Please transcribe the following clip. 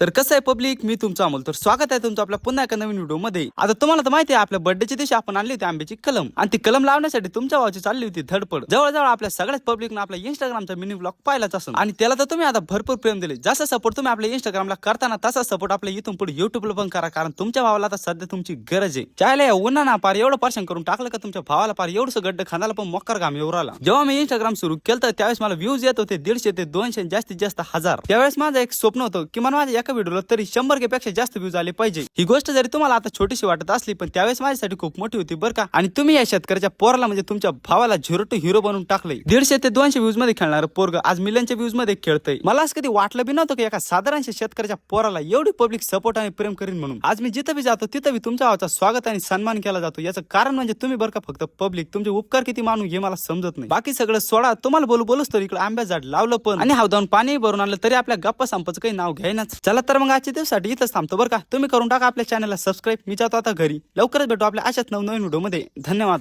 तर कसं आहे पब्लिक? मी तुमचा अमोल. तर स्वागत आहे तुमचं आपल्या पुन्हा एका नवीन व्हिडिओमध्ये. आता तुम्हाला तर माहिती आहे आपल्या बर्थडेच्या दिवशी आपण आणली होती आंब्याची कलम. आणि ती कलम लावण्यासाठी तुमच्या भावाची चालली होती धडपड. जवळजवळ आपल्या सगळ्याच पब्लिकनं आपल्या इंस्टाग्रामचा मिनी ब्लॉग पाहिलाच असेल. आणि त्याला तर तुम्ही आता भरपूर प्रेम दिले. जसा सपोर्ट तुम्ही आपल्या इंस्टाग्रामला करताना तसा सपोर्ट आपल्या इथून पुढे युट्यूबला पण करा. कारण तुमच्या भावाला आता सध्या तुमची गरज आहे. चायला या उन्हाना पार एवढं पर्शन करून टाकलं का तुमच्या भावाला पार एवढं गड्ड खांदाला पण मोकर घाम येऊ राहिला. जेव्हा मी इंस्टाग्राम सुरू केलं तर त्यावेळेस मला व्ह्यूज येत होते. दीडशे ते दोनशे जास्तीत जास्त हजार. त्यावेळेस माझं एक स्वप्न होतं किमान माझ्या एका व्हिडिओला तरी शंभर के पेक्षा जास्त व्ह्यूज आले पाहिजे. ही गोष्ट जरी तुम्हाला आता छोटीशी वाटत असली पण त्यावेळेस माझ्यासाठी खूप मोठी होती बरं का. आणि तुम्ही या शेतकऱ्याच्या पोराला म्हणजे तुमच्या भावाला झिरो टू हिरो बनवून टाकले दीडशे ते दोनशे व्ह्यूजमध्ये खेळणार पोरग आज मिलियनच्या व्ह्यूजमध्ये खेळतंय. मला असं कधी वाटलं बी नव्हतं की एका साधारणशा शेतकऱ्याच्या पोराला एवढी पब्लिक सपोर्ट आणि प्रेम करीन म्हणून. आज मी जिथं बी जातो तिथं बी तुमच्या भावाचा स्वागत आणि सन्मान केला जातो. याचं कारण म्हणजे तुम्ही बरं का फक्त पब्लिक तुमचे उपकार किती मानू हे मला समजत नाही. बाकी सगळं सोडा तुम्हाला बोलू बोलूच तर इकडे आंब्या झाड लावलं पण. आणि हौदावून पाणी भरून आलं तरी आपल्या गप्पा संपाचं काही नाव घ्यायनाच. चला तर मग आजच्या दिवसासाठी इथंच थांबतो बरं का. तुम्ही करून टाका आपल्या चॅनलला सबस्क्राईब मी जातो आता घरी. लवकरच भेटू आपल्या अशाच नवनवीन व्हिडिओमध्ये धन्यवाद.